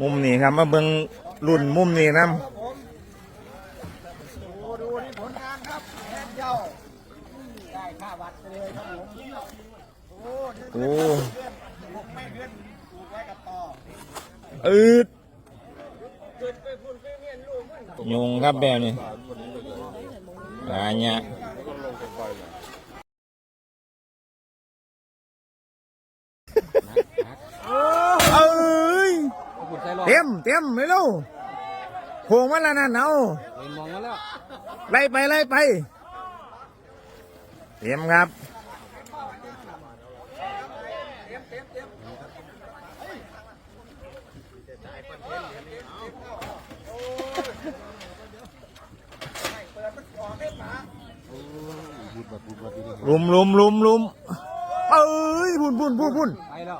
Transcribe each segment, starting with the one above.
มุมนี้ครับมาเบิ่งรุ่นมุมนี้นํโอ้ดูนี่ผลงานครับแอนเจ้าได้ค่าวัดไปเลยครับผมโอ้โหผมไม่เลื่อนถูกไว้กับต่ออืดยุงครับแบบนี้ปลาเนี่ยเอ้ย ขุดใส่รอบ เต็มเต็มไม่รู้โผงมาแล้วนั่นเอาเห็นมองมาแล้วไล่ไปไล่ไปเต็มครับลุมลุมลุมลุมเอ้ยพุ่นพุ่นพุ่นพุ่นไปแล้ว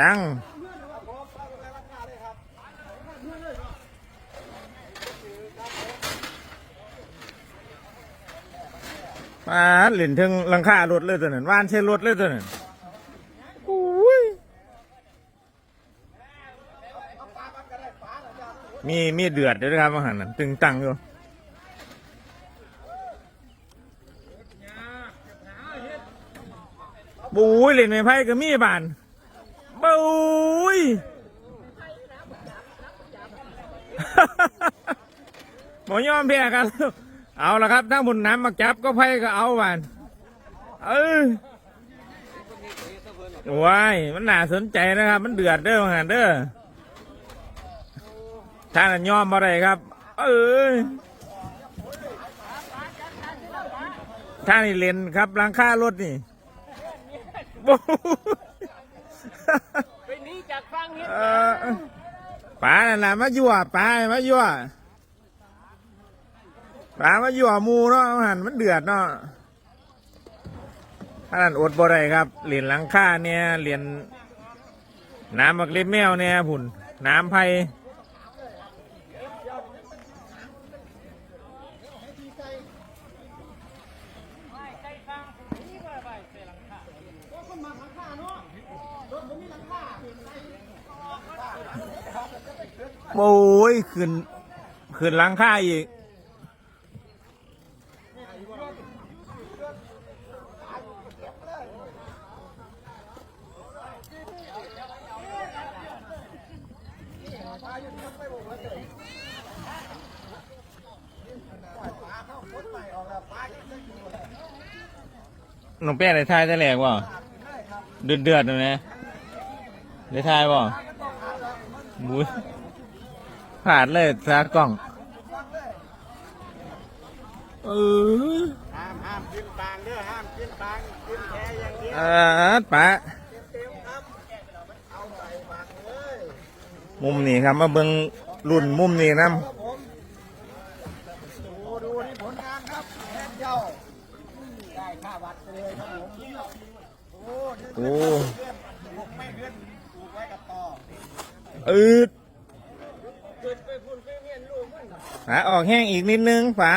จังมาหลินถึงหลังคารถเลยตัวนั้นว่านใช่รถเลยตัวนั้นอุ้ยมีมีเดือดด้วยนะครับอาหารนั้นตึงตังอยู่บูยเล่นไม่ไพ่ก็มีบานบูย หมอยอมแพ้กัน เอาละครับถ้าบุญน้ำมาจับก็ไพ่ก็เอาบานเออว้ายมันน่าสนใจนะครับ มันเดือดเด้อหันเด้อท่านนยอมอะไรครับ เออท่านนี่เล่นครับหลังค่ารถนี่โอ้โหไปหนี้จากฟังเฮ็ดเออป๋านั่นแหละมายั่วป๋ามายั่ว ป๋ามายั่วหมูเนาะหันมันเดือดเนาะถ้านั่นอดบ่ได้ครับ เหรียญหลังค่าเนี่ยเหรียญน้ำบักเล็บแมวเนี่ยผุ่น น้ำไผ่โอ้ยขึ้นขึ้นหลังค่าอีก หนุ่มแป้ได้ทายแต่แรกว่าเดือดเดือดๆนะได้ทายบ่บุ้ยผ่านเลยตากล้อง เออห้ามห้ามกินตังเด้อห้ามกินตังกินแค่อย่างเดียวอ่าปะ เต็มครับเอาใส่ปากเลย มุมนี้ครับมาเบิ่งรุ่นมุมนี้นะครับผมโอ้ดูนี่ผลงานครับแอนเจ้าได้ค่าวัดไปเลยครับผมโอ้โหไม่เพื่อนปลูกไว้กับต่ออืดฝาออกแห้งอีกนิดนึงฝา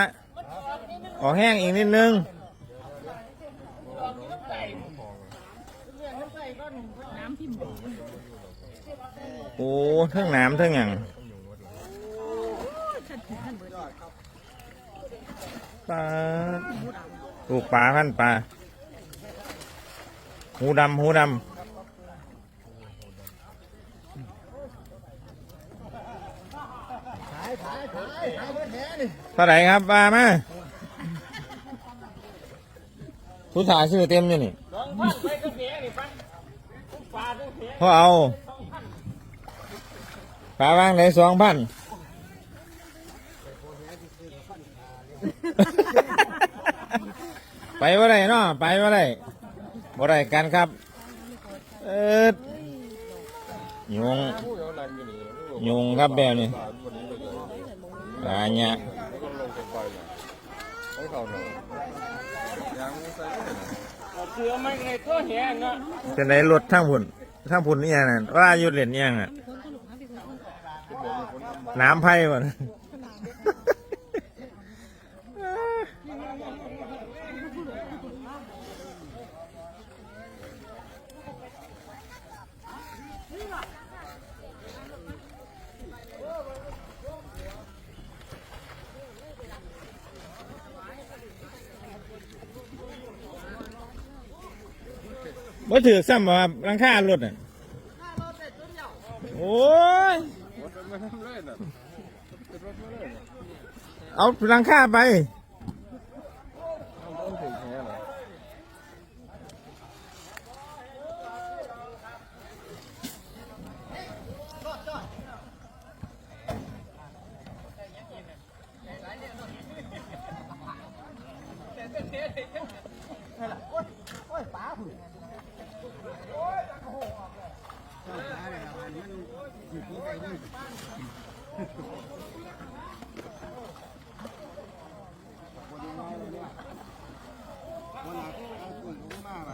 ออกแห้งอีกนิดนึง โอ้เทั้งน้ำเทั้งอย่างปลาลูกปลาพันปลาหูดำหูดำขายขายขายขายเพื่อนแท้นี่เท่าไหร่ครับปลามาผู้ถ่ายซื้อเต็มอยู่นี่สองพันไปก็เสียนี่ฟังทุกปลาทุกเสียพอเอา ปลาวางไหนสองพันไปว่าไรเนาะไปว่าไรบ่ไรกันครับ เออยุงยุงครับแบบนี้ปลาเนี่ยเอาเสือมาไงตัวเหี้ยเนาะจะไหนรถทั้งพุ่นทั้งพุ่นนี่ยังน่ะว่าหยุดเล่นยังอะ น้ำไพ่หมดบ่ถือซ้ำมาลังค่ารถอะ โอ้ย เอาหลังคาไป วันหลังเอาคนมยอะมาไหม